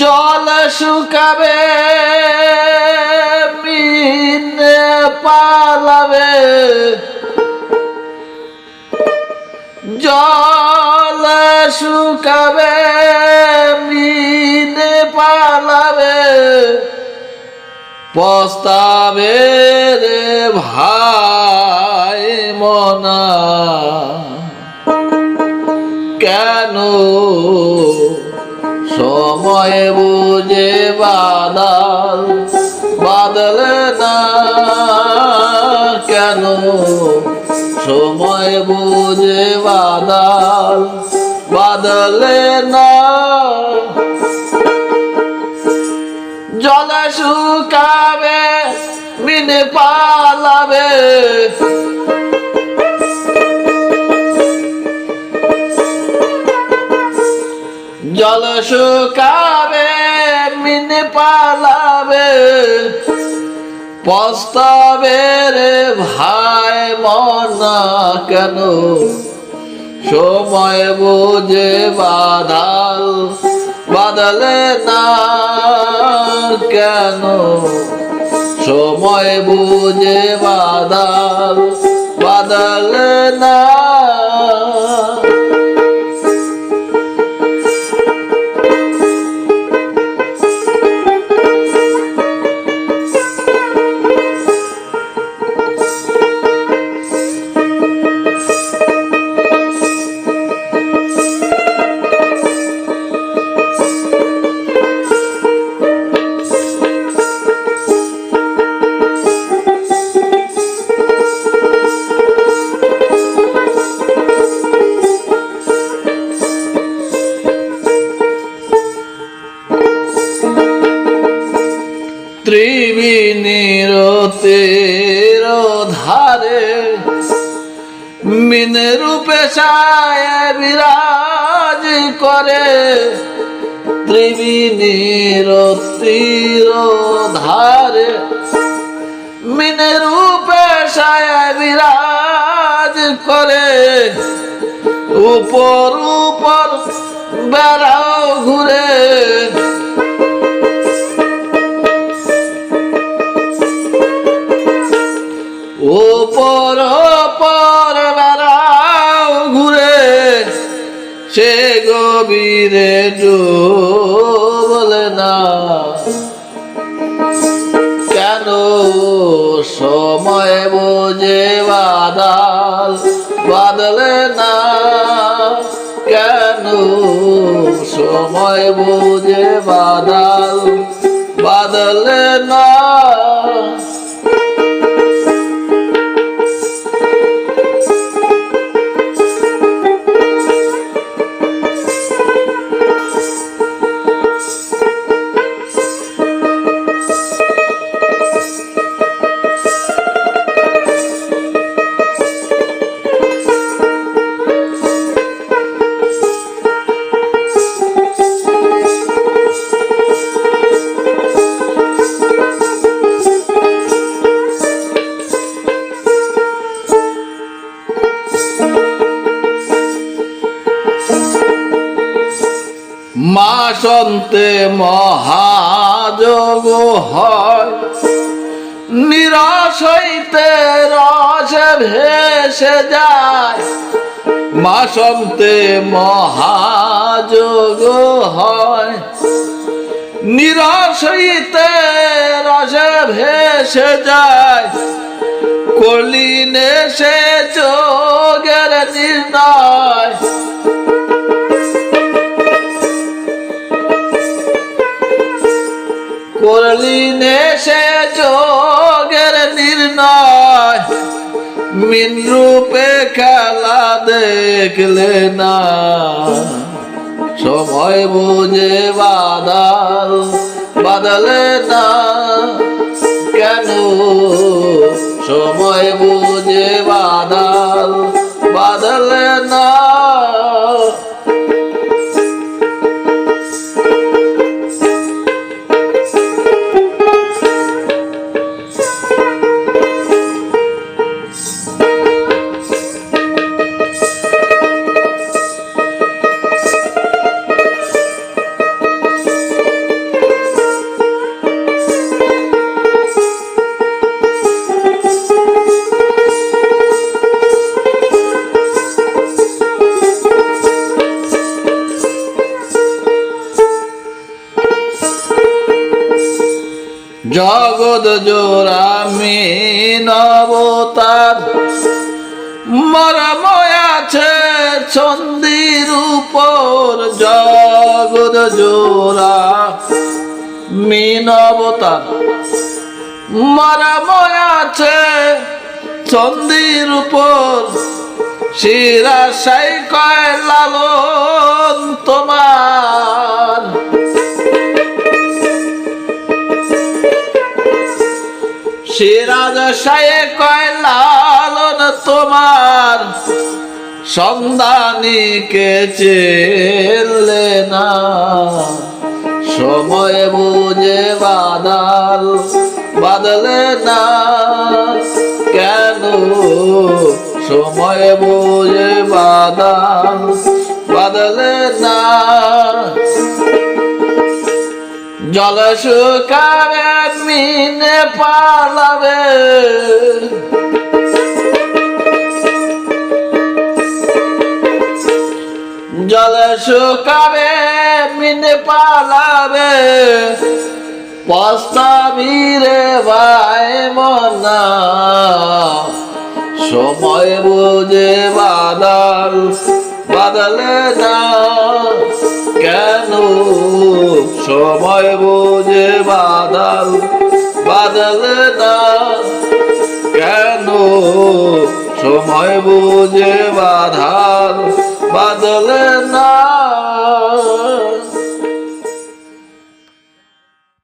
জল শুকাবে মিনে পালাবে। জল শুকাবে মিনে পালাবে। পস্তাবে রে ভাই মনা। কেন সময় বুঝে বাদল, বাদলে না কেন? সময় বুঝে বাদল, বাদলে না। জল শুকাবে মিনে পালাবে। জল শুকাবে, মিনে পালাবে। পস্তাবে রে ভাই, মনা কেন? সময় বুঝে বাদাল, বাদলে না কেন? সময় বুঝে বাদাল, বাদলে না ত্রিবিনীর তের ধারে মিন রূপে ছায় বিরাজ করে ত্রিবিনীর তীর ধারে মিন রূপে ছায় বিরাজ করে উপর উপর বেড়াও গভীরে বলে না। কেন সময় বোঝে বাদাল বাদলে না? কেন সময় বোঝে বাদাল বাদলে না? মাসন্তে মহাযোগ হয়। নিরাশ হইতে রসে ভেসে যায়। মাসন্তে মহাযোগ হয়। নিরাশ হইতে রসে ভেসে যায়। কলিনে সে চোগের নির্ণয়। করলি সে যোগের নির্ণয়। মিন রূপে খেলা দেখলে না। সময় বুঝে বাদাল, বাদলে না। কেন সময় বুঝে জগৎ জোড়া মিনবতার মরময় আছে চন্দির উপর, জগৎ জোড়া মিনবতার মরময় আছে চন্দির উপর শিরা সাই কয়, লালন তোমার। সিরাজ সায়ে কয়, লালন তোমার সন্ধানীকে চেলে না। সময় বুঝে বাদাল বাদলে না। কেন সময় বুঝে বাদাল বাদলে না? জল শুকাবে মিনে পালাবে। জল শুকাবে মিনে পালাবে। পস্তাবি রে ভাই মনা, সময় বুঝে বাদল, বাদলে কেন সময় বুঝে বাদাল বাদালে না কেন? সময় বুঝে বাধাল বাদলে না